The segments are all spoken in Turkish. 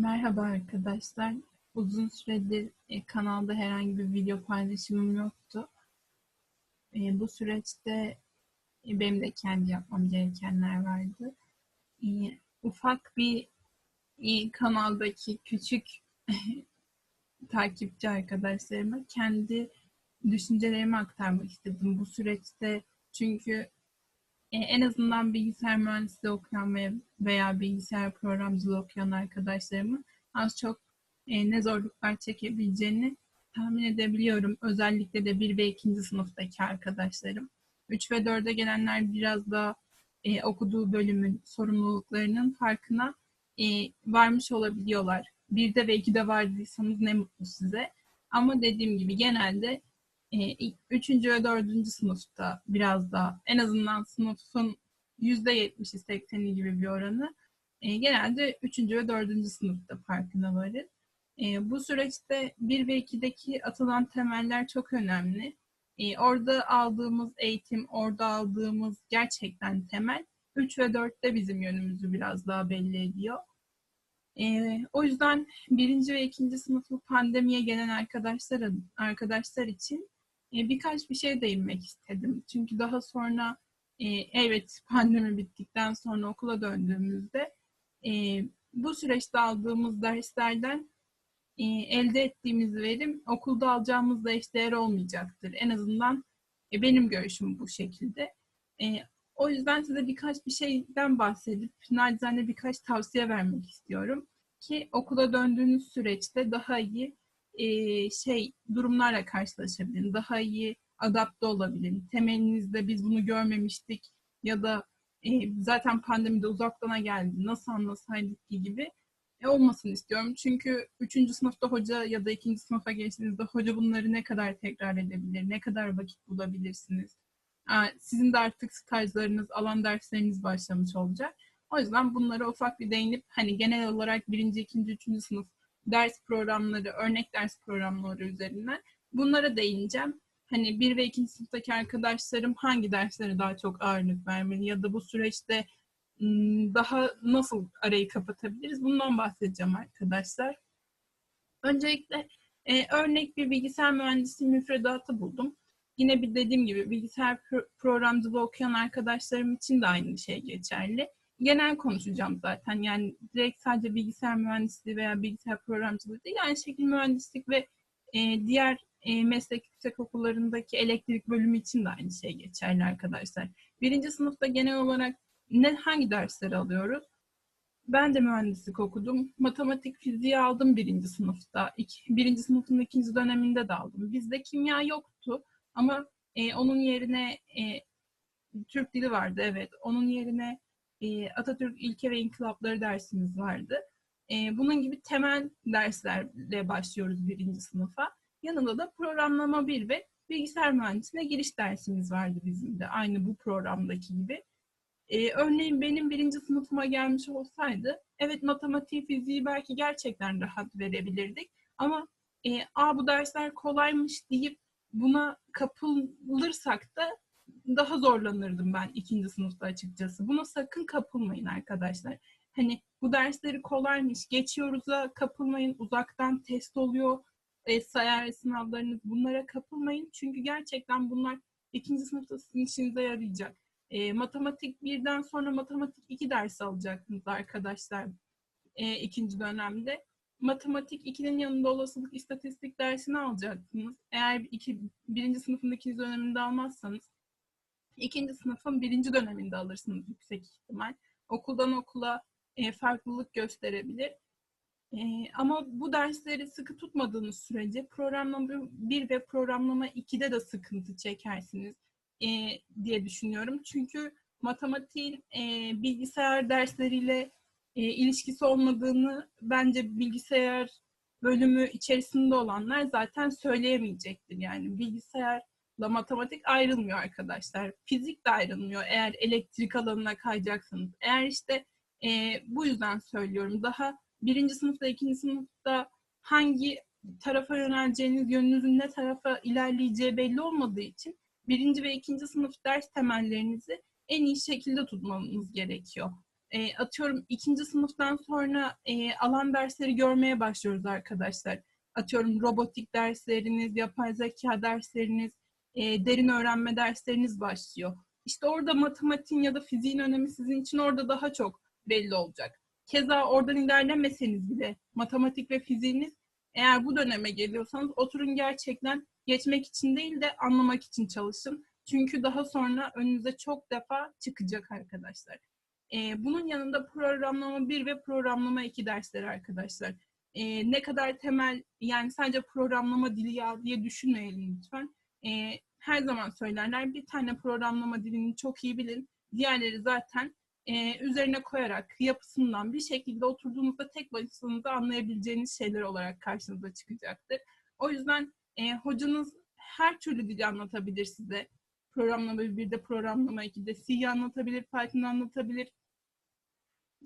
Merhaba arkadaşlar. Uzun süredir e, kanalda herhangi bir video paylaşımım yoktu. E, bu süreçte e, benim de kendi yapmam gerekenler vardı. Ufak bir kanaldaki küçük takipçi arkadaşlarıma kendi düşüncelerimi aktarmak istedim bu süreçte. Çünkü e, en azından bilgisayar mühendisliği okuyan ve veya bilgisayar programcılığı okuyan arkadaşlarımın az çok e, ne zorluklar çekebileceğini tahmin edebiliyorum. Özellikle de 1 ve 2. sınıftaki arkadaşlarım. 3 ve 4'e gelenler biraz da e, okuduğu bölümün sorumluluklarının farkına varmış olabiliyorlar. 1'de ve 2'de vardıysanız ne mutlu size. Ama dediğim gibi genelde üçüncü ve dördüncü sınıfta biraz daha en azından sınıfın yüzde yetmişi sekseni gibi bir oranı e, genelde üçüncü ve dördüncü sınıfta farkına varır. E, bu süreçte bir ve ikideki atılan temeller çok önemli. E, orada aldığımız eğitim, orada aldığımız gerçekten temel 3 ve 4'te bizim yönümüzü biraz daha belli ediyor. E, o yüzden birinci ve ikinci sınıfı pandemiye gelen arkadaşlar arkadaşlar için e, birkaç bir şey değinmek istedim. Çünkü daha sonra e, evet pandemi bittikten sonra okula döndüğümüzde e, bu süreçte aldığımız derslerden e, elde ettiğimiz verim okulda alacağımızla eşdeğer olmayacaktır. En azından e, benim görüşüm bu şekilde. E, o yüzden size birkaç bir şeyden bahsedip nacizane birkaç tavsiye vermek istiyorum ki okula döndüğünüz süreçte daha iyi e, şey durumlarla karşılaşabilin, daha iyi adapte olabilin. Temelinizde biz bunu görmemiştik ya da e, zaten pandemide uzaktana geldi, nasıl anlasaydık ki gibi e, olmasını istiyorum. Çünkü üçüncü sınıfta hoca ya da ikinci sınıfa geçtiğinizde hoca bunları ne kadar tekrar edebilir, ne kadar vakit bulabilirsiniz. Sizin de artık stajlarınız, alan dersleriniz başlamış olacak. O yüzden bunlara ufak bir değinip hani genel olarak birinci, ikinci, üçüncü sınıf ders programları, örnek ders programları üzerinden bunlara değineceğim. Hani bir ve ikinci sınıftaki arkadaşlarım hangi derslere daha çok ağırlık vermeli ya da bu süreçte daha nasıl arayı kapatabiliriz? Bundan bahsedeceğim arkadaşlar. Öncelikle e, örnek bir bilgisayar mühendisliği müfredatı buldum. Yine bir dediğim gibi bilgisayar programcılığı okuyan arkadaşlarım için de aynı şey geçerli genel konuşacağım zaten. Yani direkt sadece bilgisayar mühendisliği veya bilgisayar programcılığı değil. Aynı şekilde mühendislik ve e, diğer e, meslek yüksek okullarındaki elektrik bölümü için de aynı şey geçerli arkadaşlar. Birinci sınıfta genel olarak ne hangi dersleri alıyoruz? Ben de mühendislik okudum. Matematik, fiziği aldım birinci sınıfta. İki, birinci sınıfın ikinci döneminde de aldım. Bizde kimya yoktu ama e, onun yerine e, Türk dili vardı evet. Onun yerine e, Atatürk İlke ve İnkılapları dersimiz vardı. E, bunun gibi temel derslerle başlıyoruz birinci sınıfa. Yanında da programlama 1 ve bilgisayar mühendisliğine giriş dersimiz vardı bizim de. Aynı bu programdaki gibi. Ee, örneğin benim birinci sınıfıma gelmiş olsaydı, evet matematik, fiziği belki gerçekten rahat verebilirdik. Ama e, Aa, bu dersler kolaymış deyip buna kapılırsak da daha zorlanırdım ben ikinci sınıfta açıkçası. Buna sakın kapılmayın arkadaşlar. Hani bu dersleri kolaymış, geçiyoruz'a kapılmayın, uzaktan test oluyor, e, sayar sınavlarınız bunlara kapılmayın. Çünkü gerçekten bunlar ikinci sınıfta sizin işinize yarayacak. E, matematik birden sonra matematik iki ders alacaksınız arkadaşlar e, ikinci dönemde. Matematik 2'nin yanında olasılık istatistik dersini alacaksınız. Eğer iki, birinci sınıfın ikinci döneminde almazsanız ikinci sınıfın birinci döneminde alırsınız yüksek ihtimal. Okuldan okula e, farklılık gösterebilir. E, ama bu dersleri sıkı tutmadığınız sürece programlama 1 ve programlama 2'de de sıkıntı çekersiniz e, diye düşünüyorum. Çünkü matematiğin e, bilgisayar dersleriyle e, ilişkisi olmadığını bence bilgisayar bölümü içerisinde olanlar zaten söyleyemeyecektir. Yani bilgisayar matematik ayrılmıyor arkadaşlar. Fizik de ayrılmıyor eğer elektrik alanına kayacaksınız. Eğer işte e, bu yüzden söylüyorum. Daha birinci sınıfta, ikinci sınıfta hangi tarafa yöneleceğiniz, yönünüzün ne tarafa ilerleyeceği belli olmadığı için birinci ve ikinci sınıf ders temellerinizi en iyi şekilde tutmanız gerekiyor. E, atıyorum ikinci sınıftan sonra e, alan dersleri görmeye başlıyoruz arkadaşlar. Atıyorum robotik dersleriniz, yapay zeka dersleriniz, e, derin öğrenme dersleriniz başlıyor. İşte orada matematiğin ya da fiziğin önemi sizin için orada daha çok belli olacak. Keza oradan ilerlemeseniz bile matematik ve fiziğiniz eğer bu döneme geliyorsanız oturun gerçekten geçmek için değil de anlamak için çalışın. Çünkü daha sonra önünüze çok defa çıkacak arkadaşlar. Ee, bunun yanında programlama 1 ve programlama 2 dersleri arkadaşlar. Ee, ne kadar temel yani sadece programlama dili ya diye düşünmeyelim lütfen. Ee, her zaman söylerler bir tane programlama dilini çok iyi bilin. Diğerleri zaten e, üzerine koyarak yapısından bir şekilde oturduğunuzda tek başınıza anlayabileceğiniz şeyler olarak karşınıza çıkacaktır. O yüzden e, hocanız her türlü dili anlatabilir size. Programlama 1'de, programlama 2'de C anlatabilir, Python anlatabilir,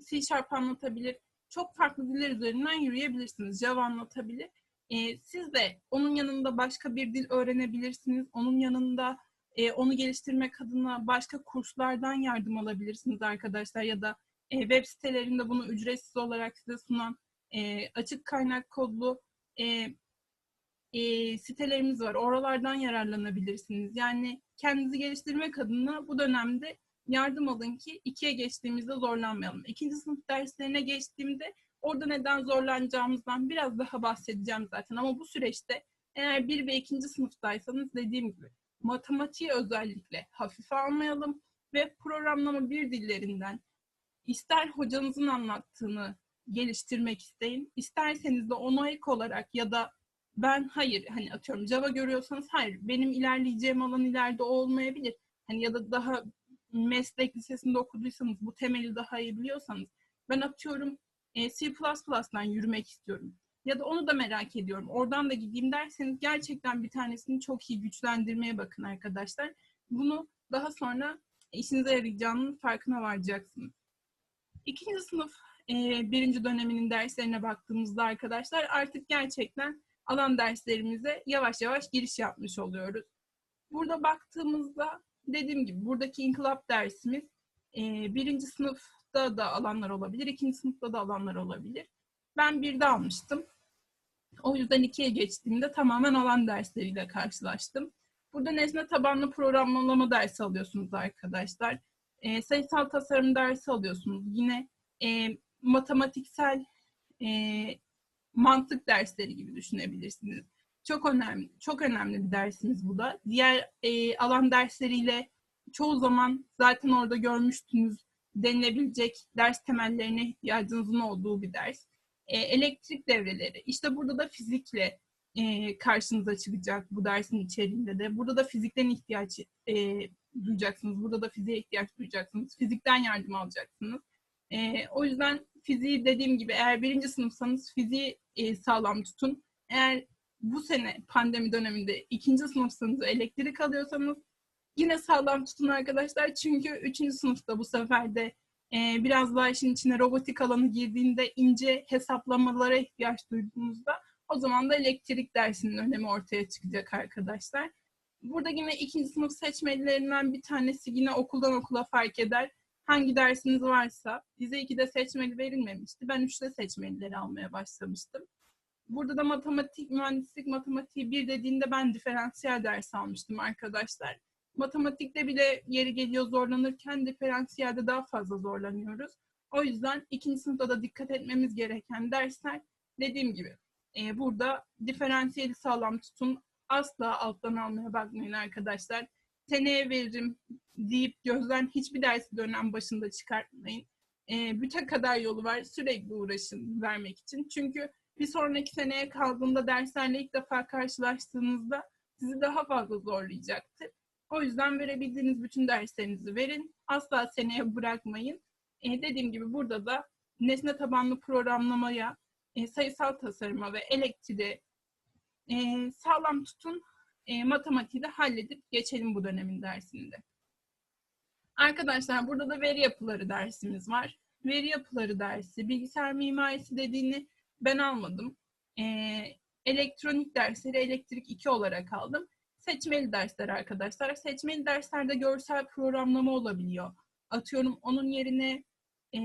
C Sharp anlatabilir. Çok farklı diller üzerinden yürüyebilirsiniz. Java anlatabilir. E, siz de onun yanında başka bir dil öğrenebilirsiniz. Onun yanında e, onu geliştirmek adına başka kurslardan yardım alabilirsiniz arkadaşlar ya da e, web sitelerinde bunu ücretsiz olarak size sunan e, açık kaynak kodlu e, e, sitelerimiz var. Oralardan yararlanabilirsiniz. Yani kendinizi geliştirmek adına bu dönemde yardım alın ki ikiye geçtiğimizde zorlanmayalım. İkinci sınıf derslerine geçtiğimde orada neden zorlanacağımızdan biraz daha bahsedeceğim zaten. Ama bu süreçte eğer bir ve ikinci sınıftaysanız dediğim gibi matematiği özellikle hafife almayalım ve programlama bir dillerinden ister hocanızın anlattığını geliştirmek isteyin, isterseniz de ona ek olarak ya da ben hayır hani atıyorum Java görüyorsanız hayır benim ilerleyeceğim alan ileride olmayabilir. Hani ya da daha meslek lisesinde okuduysanız bu temeli daha iyi biliyorsanız ben atıyorum e, C++'dan yürümek istiyorum. Ya da onu da merak ediyorum. Oradan da gideyim derseniz gerçekten bir tanesini çok iyi güçlendirmeye bakın arkadaşlar. Bunu daha sonra işinize yarayacağının farkına varacaksınız. İkinci sınıf e, birinci döneminin derslerine baktığımızda arkadaşlar artık gerçekten alan derslerimize yavaş yavaş giriş yapmış oluyoruz. Burada baktığımızda dediğim gibi buradaki inkılap dersimiz e, birinci sınıfta da alanlar olabilir, ikinci sınıfta da alanlar olabilir. Ben bir de almıştım. O yüzden ikiye geçtiğimde tamamen alan dersleriyle karşılaştım. Burada nesne tabanlı programlama dersi alıyorsunuz arkadaşlar. E, sayısal tasarım dersi alıyorsunuz. Yine e, matematiksel e, mantık dersleri gibi düşünebilirsiniz. Çok önemli, çok önemli bir dersiniz bu da. Diğer e, alan dersleriyle çoğu zaman zaten orada görmüştünüz denilebilecek ders temellerine ihtiyacınızın olduğu bir ders. E, elektrik devreleri. İşte burada da fizikle e, karşınıza çıkacak bu dersin içeriğinde de. Burada da fizikten ihtiyaç e, duyacaksınız. Burada da fiziğe ihtiyaç duyacaksınız. Fizikten yardım alacaksınız. E, o yüzden fiziği dediğim gibi eğer birinci sınıfsanız fiziği e, sağlam tutun. Eğer bu sene pandemi döneminde ikinci sınıfsanız elektrik alıyorsanız yine sağlam tutun arkadaşlar. Çünkü üçüncü sınıfta bu sefer de e, biraz daha işin içine robotik alanı girdiğinde ince hesaplamalara ihtiyaç duyduğunuzda o zaman da elektrik dersinin önemi ortaya çıkacak arkadaşlar. Burada yine ikinci sınıf seçmelilerinden bir tanesi yine okuldan okula fark eder. Hangi dersiniz varsa bize ikide seçmeli verilmemişti. Ben üçte seçmelileri almaya başlamıştım. Burada da matematik, mühendislik matematiği bir dediğinde ben diferansiyel ders almıştım arkadaşlar. Matematikte bile yeri geliyor zorlanırken diferansiyelde daha fazla zorlanıyoruz. O yüzden ikinci sınıfta da dikkat etmemiz gereken dersler dediğim gibi e, burada diferansiyeli sağlam tutun. Asla alttan almaya bakmayın arkadaşlar. Seneye veririm deyip gözden hiçbir dersi dönem başında çıkartmayın. E, büte kadar yolu var. Sürekli uğraşın vermek için. Çünkü bir sonraki seneye kaldığında derslerle ilk defa karşılaştığınızda sizi daha fazla zorlayacaktır. O yüzden verebildiğiniz bütün derslerinizi verin. Asla seneye bırakmayın. E, dediğim gibi burada da nesne tabanlı programlamaya, e, sayısal tasarıma ve elektriği e, sağlam tutun. E, matematiği de halledip geçelim bu dönemin dersinde. Arkadaşlar burada da veri yapıları dersimiz var. Veri yapıları dersi, bilgisayar mimarisi dediğini ben almadım. E, elektronik dersleri elektrik 2 olarak aldım. Seçmeli dersler arkadaşlar. Seçmeli derslerde görsel programlama olabiliyor. Atıyorum onun yerine e,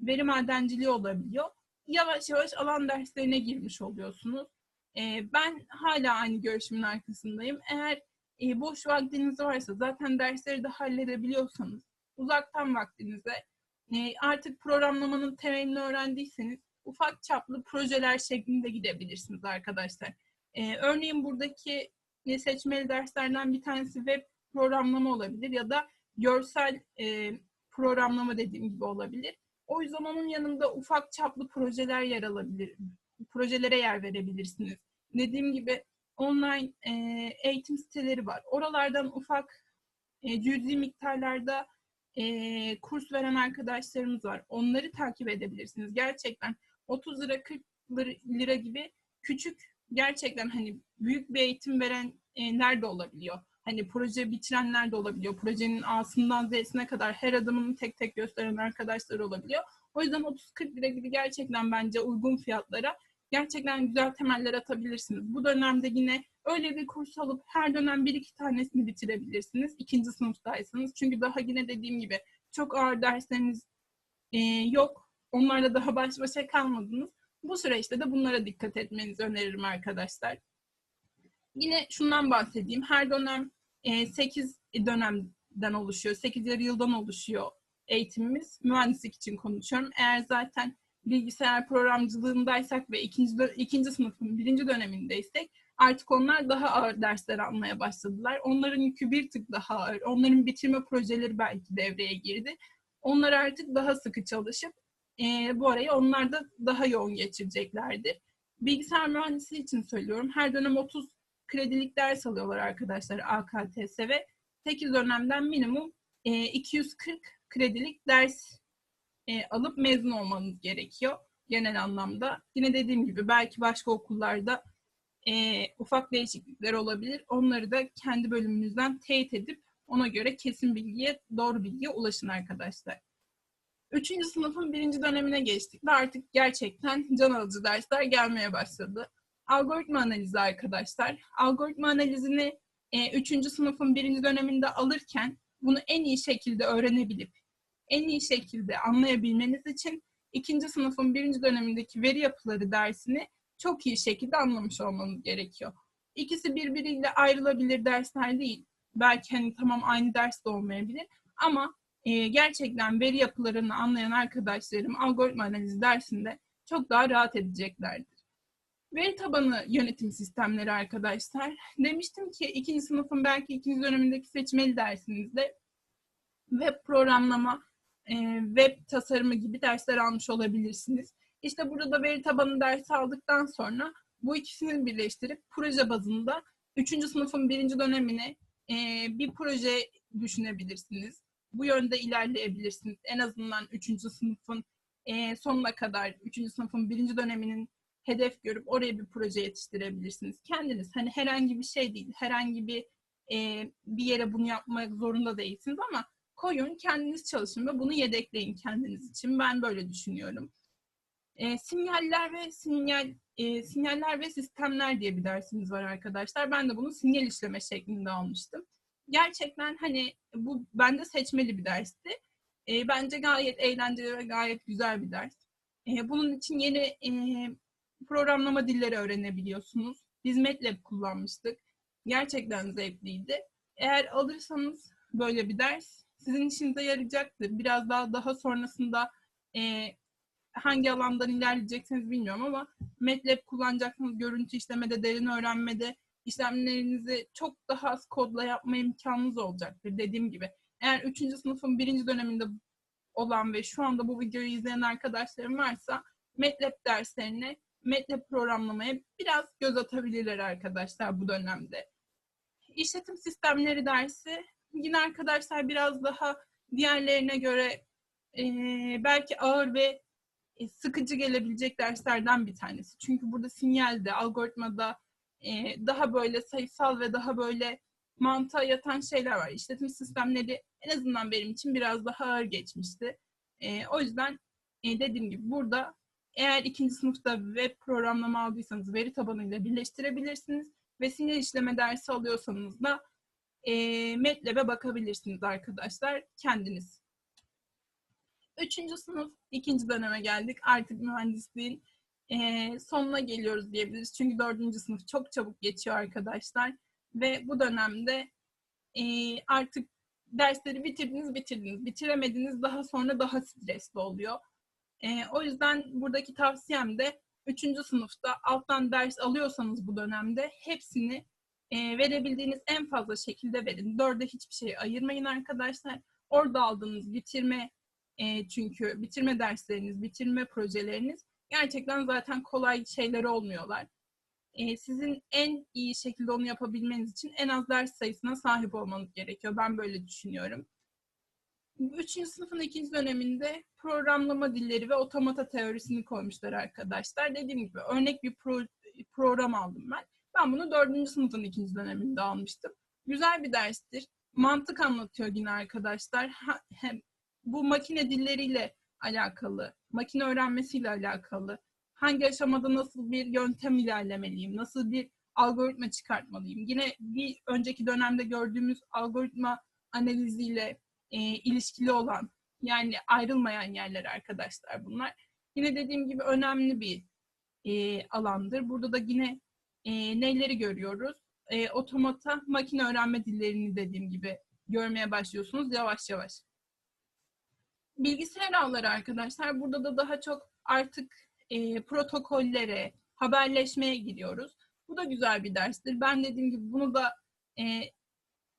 veri madenciliği olabiliyor. Yavaş yavaş alan derslerine girmiş oluyorsunuz. E, ben hala aynı görüşümün arkasındayım. Eğer e, boş vaktiniz varsa zaten dersleri de halledebiliyorsanız uzaktan vaktinize e, artık programlamanın temelini öğrendiyseniz ufak çaplı projeler şeklinde gidebilirsiniz arkadaşlar. E, örneğin buradaki seçmeli derslerden bir tanesi web programlama olabilir ya da görsel e, programlama dediğim gibi olabilir. O yüzden onun yanında ufak çaplı projeler yer alabilir. Projelere yer verebilirsiniz. Dediğim gibi online e, eğitim siteleri var. Oralardan ufak e, cüzi miktarlarda e, kurs veren arkadaşlarımız var. Onları takip edebilirsiniz. Gerçekten 30 lira 40 lira gibi küçük gerçekten hani büyük bir eğitim verenler de olabiliyor. Hani proje bitirenler de olabiliyor. Projenin A'sından Z'sine kadar her adımını tek tek gösteren arkadaşlar olabiliyor. O yüzden 30-40 lira gibi gerçekten bence uygun fiyatlara gerçekten güzel temeller atabilirsiniz. Bu dönemde yine öyle bir kurs alıp her dönem bir iki tanesini bitirebilirsiniz. ikinci sınıftaysanız. Çünkü daha yine dediğim gibi çok ağır dersleriniz e, yok. Onlarla daha baş başa kalmadınız. Bu süreçte de bunlara dikkat etmenizi öneririm arkadaşlar. Yine şundan bahsedeyim. Her dönem e, 8 dönemden oluşuyor. 8 yarı yıldan oluşuyor eğitimimiz. Mühendislik için konuşuyorum. Eğer zaten bilgisayar programcılığındaysak ve ikinci, ikinci sınıfın birinci dönemindeysek artık onlar daha ağır dersler almaya başladılar. Onların yükü bir tık daha ağır. Onların bitirme projeleri belki devreye girdi. Onlar artık daha sıkı çalışıp e, bu arayı onlar da daha yoğun geçireceklerdir. Bilgisayar mühendisliği için söylüyorum. Her dönem 30 kredilik ders alıyorlar arkadaşlar AKTS ve 8 dönemden minimum e, 240 kredilik ders e, alıp mezun olmanız gerekiyor genel anlamda. Yine dediğim gibi belki başka okullarda e, ufak değişiklikler olabilir. Onları da kendi bölümünüzden teyit edip ona göre kesin bilgiye, doğru bilgiye ulaşın arkadaşlar. Üçüncü sınıfın birinci dönemine geçtik ve artık gerçekten can alıcı dersler gelmeye başladı. Algoritma analizi arkadaşlar. Algoritma analizini e, üçüncü sınıfın birinci döneminde alırken bunu en iyi şekilde öğrenebilip en iyi şekilde anlayabilmeniz için ikinci sınıfın birinci dönemindeki veri yapıları dersini çok iyi şekilde anlamış olmanız gerekiyor. İkisi birbiriyle ayrılabilir dersler değil. Belki hani tamam aynı ders de olmayabilir ama e, gerçekten veri yapılarını anlayan arkadaşlarım algoritma analizi dersinde çok daha rahat edeceklerdir. Veri tabanı yönetim sistemleri arkadaşlar. Demiştim ki ikinci sınıfın belki ikinci dönemindeki seçmeli dersinizde web programlama, e, web tasarımı gibi dersler almış olabilirsiniz. İşte burada veri tabanı dersi aldıktan sonra bu ikisini birleştirip proje bazında üçüncü sınıfın birinci dönemine e, bir proje düşünebilirsiniz. Bu yönde ilerleyebilirsiniz. En azından üçüncü sınıfın e, sonuna kadar, üçüncü sınıfın birinci döneminin hedef görüp oraya bir proje yetiştirebilirsiniz. Kendiniz hani herhangi bir şey değil, herhangi bir e, bir yere bunu yapmak zorunda değilsiniz ama koyun, kendiniz çalışın ve bunu yedekleyin kendiniz için. Ben böyle düşünüyorum. E, sinyaller ve sinyal e, sinyaller ve sistemler diye bir dersimiz var arkadaşlar. Ben de bunu sinyal işleme şeklinde almıştım. Gerçekten hani bu bende seçmeli bir dersti. E, bence gayet eğlenceli ve gayet güzel bir ders. E, bunun için yeni e, programlama dilleri öğrenebiliyorsunuz. Biz MATLAB kullanmıştık. Gerçekten zevkliydi. Eğer alırsanız böyle bir ders sizin işinize yarayacaktır. Biraz daha daha sonrasında e, hangi alandan ilerleyeceksiniz bilmiyorum ama MATLAB kullanacaksınız görüntü işlemede, derin öğrenmede işlemlerinizi çok daha az kodla yapma imkanınız olacaktır dediğim gibi. Eğer 3. sınıfın 1. döneminde olan ve şu anda bu videoyu izleyen arkadaşlarım varsa MATLAB derslerine, MATLAB programlamaya biraz göz atabilirler arkadaşlar bu dönemde. İşletim sistemleri dersi yine arkadaşlar biraz daha diğerlerine göre e, belki ağır ve e, sıkıcı gelebilecek derslerden bir tanesi. Çünkü burada sinyalde, algoritmada e, daha böyle sayısal ve daha böyle mantığa yatan şeyler var. İşletim sistemleri en azından benim için biraz daha ağır geçmişti. E, o yüzden e, dediğim gibi burada eğer ikinci sınıfta web programlama aldıysanız veri tabanıyla birleştirebilirsiniz ve sinyal işleme dersi alıyorsanız da e, MATLAB'e bakabilirsiniz arkadaşlar kendiniz. Üçüncü sınıf, ikinci döneme geldik. Artık mühendisliğin e, sonuna geliyoruz diyebiliriz. Çünkü dördüncü sınıf çok çabuk geçiyor arkadaşlar. Ve bu dönemde e, artık dersleri bitirdiniz, bitirdiniz. Bitiremediniz, daha sonra daha stresli oluyor. E, o yüzden buradaki tavsiyem de üçüncü sınıfta alttan ders alıyorsanız bu dönemde hepsini e, verebildiğiniz en fazla şekilde verin. Dörde hiçbir şey ayırmayın arkadaşlar. Orada aldığınız bitirme e, çünkü bitirme dersleriniz, bitirme projeleriniz gerçekten zaten kolay şeyler olmuyorlar. E, sizin en iyi şekilde onu yapabilmeniz için en az ders sayısına sahip olmanız gerekiyor. Ben böyle düşünüyorum. Üçüncü sınıfın ikinci döneminde programlama dilleri ve otomata teorisini koymuşlar arkadaşlar. Dediğim gibi örnek bir pro, program aldım ben. Ben bunu dördüncü sınıfın ikinci döneminde almıştım. Güzel bir derstir. Mantık anlatıyor yine arkadaşlar. Hem bu makine dilleriyle alakalı, makine öğrenmesiyle alakalı, hangi aşamada nasıl bir yöntem ilerlemeliyim, nasıl bir algoritma çıkartmalıyım. Yine bir önceki dönemde gördüğümüz algoritma analiziyle e, ilişkili olan, yani ayrılmayan yerler arkadaşlar bunlar. Yine dediğim gibi önemli bir e, alandır. Burada da yine e, neleri görüyoruz? E, otomata, makine öğrenme dillerini dediğim gibi görmeye başlıyorsunuz yavaş yavaş. Bilgisayar ağları arkadaşlar. Burada da daha çok artık e, protokollere, haberleşmeye giriyoruz. Bu da güzel bir derstir. Ben dediğim gibi bunu da e,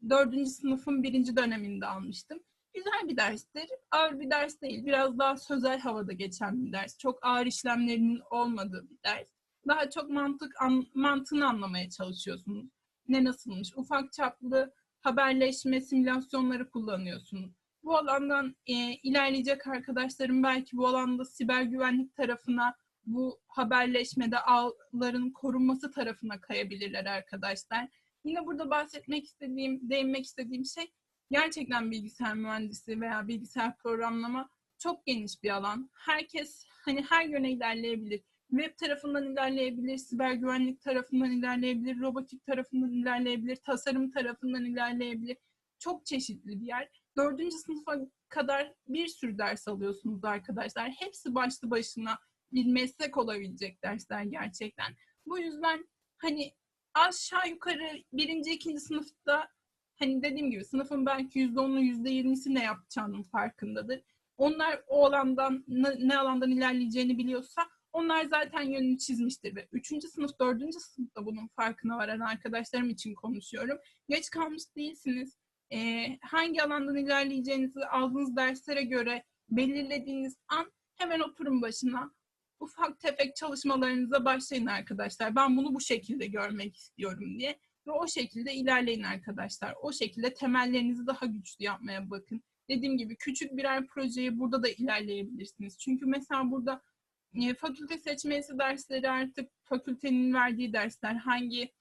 dördüncü sınıfın birinci döneminde almıştım. Güzel bir derstir. Ağır bir ders değil. Biraz daha sözel havada geçen bir ders. Çok ağır işlemlerinin olmadığı bir ders. Daha çok mantık an, mantığını anlamaya çalışıyorsunuz. Ne nasılmış? Ufak çaplı haberleşme simülasyonları kullanıyorsunuz. Bu alandan e, ilerleyecek arkadaşlarım belki bu alanda siber güvenlik tarafına, bu haberleşmede ağların korunması tarafına kayabilirler arkadaşlar. Yine burada bahsetmek istediğim, değinmek istediğim şey gerçekten bilgisayar mühendisi veya bilgisayar programlama çok geniş bir alan. Herkes hani her yöne ilerleyebilir. Web tarafından ilerleyebilir, siber güvenlik tarafından ilerleyebilir, robotik tarafından ilerleyebilir, tasarım tarafından ilerleyebilir. Çok çeşitli bir yer. Dördüncü sınıfa kadar bir sürü ders alıyorsunuz arkadaşlar. Hepsi başlı başına bir meslek olabilecek dersler gerçekten. Bu yüzden hani aşağı yukarı birinci, ikinci sınıfta hani dediğim gibi sınıfın belki yüzde onu, yüzde yirmisi ne yapacağının farkındadır. Onlar o alandan ne alandan ilerleyeceğini biliyorsa onlar zaten yönünü çizmiştir ve üçüncü sınıf, dördüncü sınıfta bunun farkına varan arkadaşlarım için konuşuyorum. Geç kalmış değilsiniz. Ee, hangi alandan ilerleyeceğinizi aldığınız derslere göre belirlediğiniz an hemen oturun başına. Ufak tefek çalışmalarınıza başlayın arkadaşlar. Ben bunu bu şekilde görmek istiyorum diye. Ve o şekilde ilerleyin arkadaşlar. O şekilde temellerinizi daha güçlü yapmaya bakın. Dediğim gibi küçük birer projeyi burada da ilerleyebilirsiniz. Çünkü mesela burada e, fakülte seçmesi dersleri artık fakültenin verdiği dersler hangi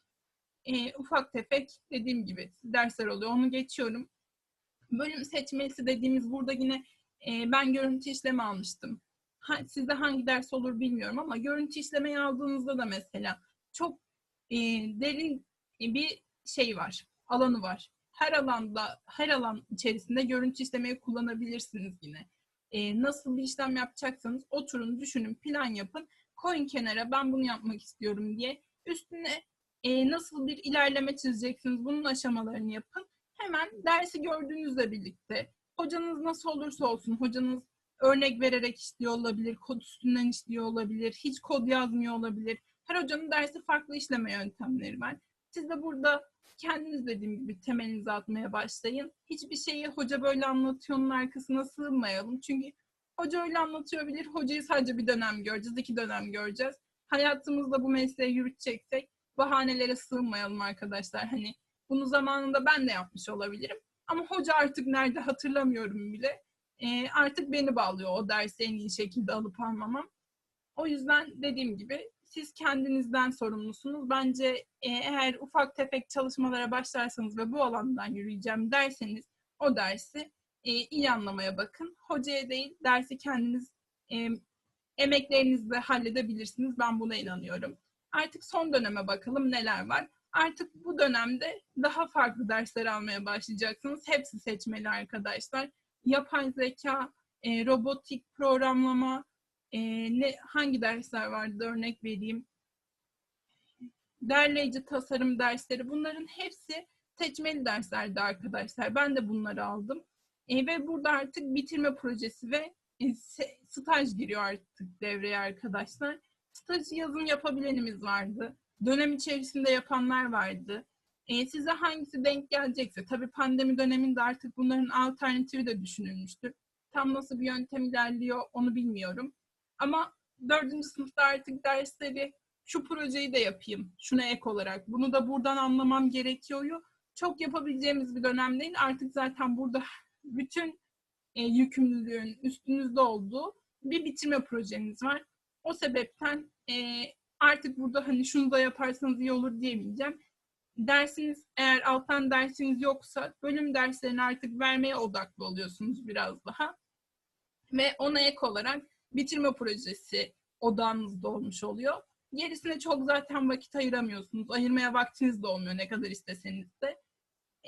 e, ufak tefek dediğim gibi dersler oluyor. Onu geçiyorum. Bölüm seçmesi dediğimiz burada yine e, ben görüntü işleme almıştım. Ha, sizde hangi ders olur bilmiyorum ama görüntü işlemeyi aldığınızda da mesela çok e, derin bir şey var, alanı var. Her alanda, her alan içerisinde görüntü işlemeyi kullanabilirsiniz yine. E, nasıl bir işlem yapacaksanız oturun, düşünün, plan yapın. Koyun kenara ben bunu yapmak istiyorum diye. Üstüne e, nasıl bir ilerleme çizeceksiniz bunun aşamalarını yapın. Hemen dersi gördüğünüzle birlikte hocanız nasıl olursa olsun hocanız örnek vererek işliyor olabilir, kod üstünden işliyor olabilir, hiç kod yazmıyor olabilir. Her hocanın dersi farklı işleme yöntemleri var. Siz de burada kendiniz dediğim gibi temelinizi atmaya başlayın. Hiçbir şeyi hoca böyle anlatıyor'nun arkasına sığınmayalım. Çünkü hoca öyle anlatıyor bilir. Hocayı sadece bir dönem göreceğiz, iki dönem göreceğiz. Hayatımızda bu mesleği yürüteceksek bahanelere sığınmayalım arkadaşlar. Hani bunu zamanında ben de yapmış olabilirim. Ama hoca artık nerede hatırlamıyorum bile. E, artık beni bağlıyor o dersi en iyi şekilde alıp almamam. O yüzden dediğim gibi siz kendinizden sorumlusunuz. Bence e, eğer ufak tefek çalışmalara başlarsanız ve bu alandan yürüyeceğim derseniz o dersi e, iyi anlamaya bakın. Hocaya değil dersi kendiniz e, emeklerinizle halledebilirsiniz. Ben buna inanıyorum. Artık son döneme bakalım neler var. Artık bu dönemde daha farklı dersler almaya başlayacaksınız. Hepsi seçmeli arkadaşlar. Yapay zeka, e, robotik programlama, e, ne hangi dersler vardı örnek vereyim. Derleyici tasarım dersleri bunların hepsi seçmeli derslerdi arkadaşlar. Ben de bunları aldım. E, ve burada artık bitirme projesi ve e, staj giriyor artık devreye arkadaşlar. Stajı yazın yapabilenimiz vardı. Dönem içerisinde yapanlar vardı. E, size hangisi denk gelecekse, tabii pandemi döneminde artık bunların alternatifi de düşünülmüştür. Tam nasıl bir yöntem ilerliyor onu bilmiyorum. Ama dördüncü sınıfta artık dersleri şu projeyi de yapayım, şuna ek olarak. Bunu da buradan anlamam gerekiyor. Çok yapabileceğimiz bir dönem değil. Artık zaten burada bütün e, yükümlülüğün üstünüzde olduğu bir bitirme projeniz var. O sebepten e, artık burada hani şunu da yaparsanız iyi olur diyemeyeceğim. Dersiniz eğer alttan dersiniz yoksa bölüm derslerini artık vermeye odaklı oluyorsunuz biraz daha. Ve ona ek olarak bitirme projesi odağınızda olmuş oluyor. Gerisine çok zaten vakit ayıramıyorsunuz. Ayırmaya vaktiniz de olmuyor ne kadar isteseniz de.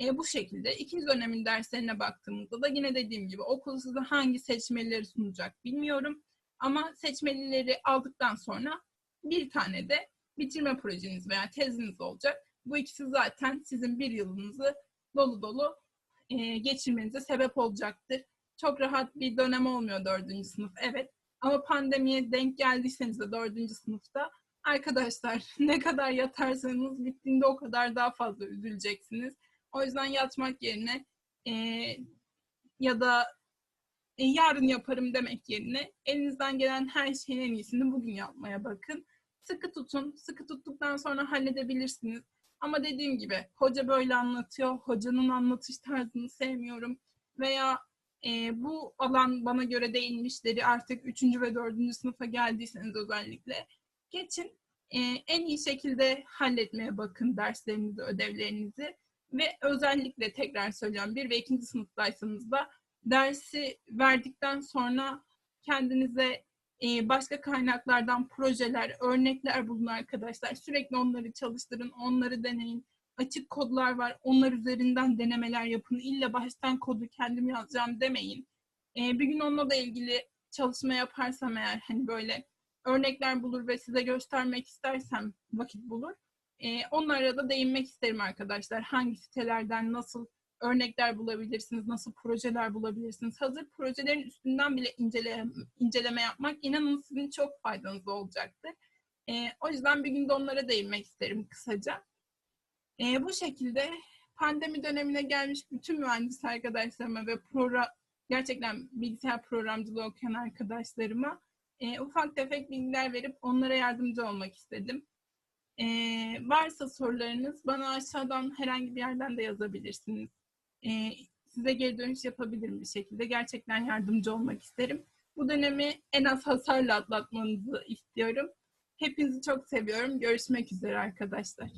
E, bu şekilde ikinci dönemin derslerine baktığımızda da yine dediğim gibi okul size hangi seçmelileri sunacak bilmiyorum. Ama seçmelileri aldıktan sonra bir tane de bitirme projeniz veya teziniz olacak. Bu ikisi zaten sizin bir yılınızı dolu dolu e, geçirmenize sebep olacaktır. Çok rahat bir dönem olmuyor dördüncü sınıf, evet. Ama pandemiye denk geldiyseniz de dördüncü sınıfta arkadaşlar ne kadar yatarsanız bittiğinde o kadar daha fazla üzüleceksiniz. O yüzden yatmak yerine e, ya da e, yarın yaparım demek yerine elinizden gelen her şeyin en iyisini bugün yapmaya bakın. Sıkı tutun. Sıkı tuttuktan sonra halledebilirsiniz. Ama dediğim gibi hoca böyle anlatıyor. Hocanın anlatış tarzını sevmiyorum. Veya e, bu alan bana göre değilmişleri artık 3. ve 4. sınıfa geldiyseniz özellikle geçin. E, en iyi şekilde halletmeye bakın derslerinizi, ödevlerinizi. Ve özellikle tekrar söylüyorum bir ve ikinci sınıftaysanız da dersi verdikten sonra kendinize e, başka kaynaklardan projeler, örnekler bulun arkadaşlar. Sürekli onları çalıştırın, onları deneyin. Açık kodlar var, onlar üzerinden denemeler yapın. İlla baştan kodu kendim yazacağım demeyin. E, bir gün onunla da ilgili çalışma yaparsam eğer hani böyle örnekler bulur ve size göstermek istersem vakit bulur. E, onlara da değinmek isterim arkadaşlar. Hangi sitelerden nasıl örnekler bulabilirsiniz, nasıl projeler bulabilirsiniz. Hazır projelerin üstünden bile incele, inceleme yapmak inanın sizin çok faydanız olacaktır. E, o yüzden bir günde onlara değinmek isterim kısaca. E, bu şekilde pandemi dönemine gelmiş bütün mühendis arkadaşlarıma ve program, gerçekten bilgisayar programcılığı okuyan arkadaşlarıma e, ufak tefek bilgiler verip onlara yardımcı olmak istedim. E, varsa sorularınız bana aşağıdan herhangi bir yerden de yazabilirsiniz. E, size geri dönüş yapabilirim bir şekilde. Gerçekten yardımcı olmak isterim. Bu dönemi en az hasarla atlatmanızı istiyorum. Hepinizi çok seviyorum. Görüşmek üzere arkadaşlar.